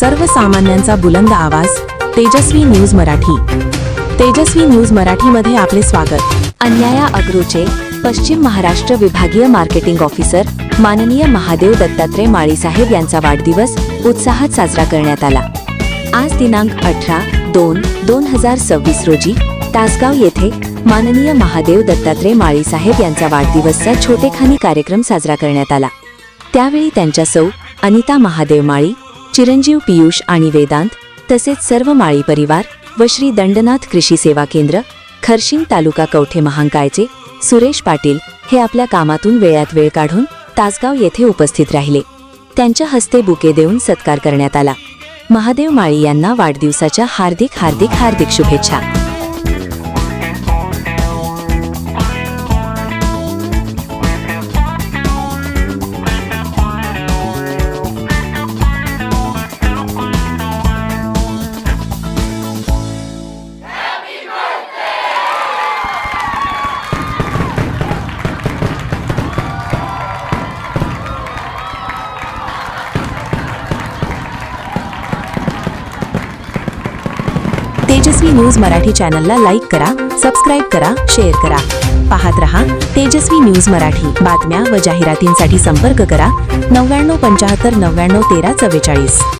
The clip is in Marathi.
सर्वसामान्यांचा बुलंद आवाज तेजस्वी न्यूज मराठी. तेजस्वी न्यूज मराठीमध्ये आपले स्वागत. अन्याया अग्रोचे पश्चिम महाराष्ट्र विभागीय मार्केटिंग ऑफिसर माननीय महादेव दत्तात्रय माळीसाहेब यांचा वाढदिवस उत्साहात साजरा करण्यात आला. आज दिनांक अठरा दोन दोन हजार सव्वीस रोजी तासगाव येथे माननीय महादेव दत्तात्रय माळीसाहेब यांचा वाढदिवसचा छोटेखानी कार्यक्रम साजरा करण्यात आला. त्यावेळी त्यांच्या सौ अनिता महादेव माळी चिरंजीव पियुष आणि वेदांत तसेच सर्व माळी परिवार व श्री दंडनाथ कृषी सेवा केंद्र खर्शिंग तालुका कवठे महांकाळचे सुरेश पाटील हे आपल्या कामातून वेळात वेळ काढून तासगाव येथे उपस्थित राहिले. त्यांच्या हस्ते बुके देऊन सत्कार करण्यात आला. महादेव माळी यांना वाढदिवसाच्या हार्दिक हार्दिक हार्दिक शुभेच्छा. तेजस्वी न्यूज मराठी चॅनलला लाईक करा सबस्क्राईब करा शेअर करा. पाहत रहा तेजस्वी न्यूज मराठी. बातम्या व जाहिरातींसाठी संपर्क करा नव्याण्णव पंचाहत्तर नव्याण्णव तेरा चव्वेचाळीस.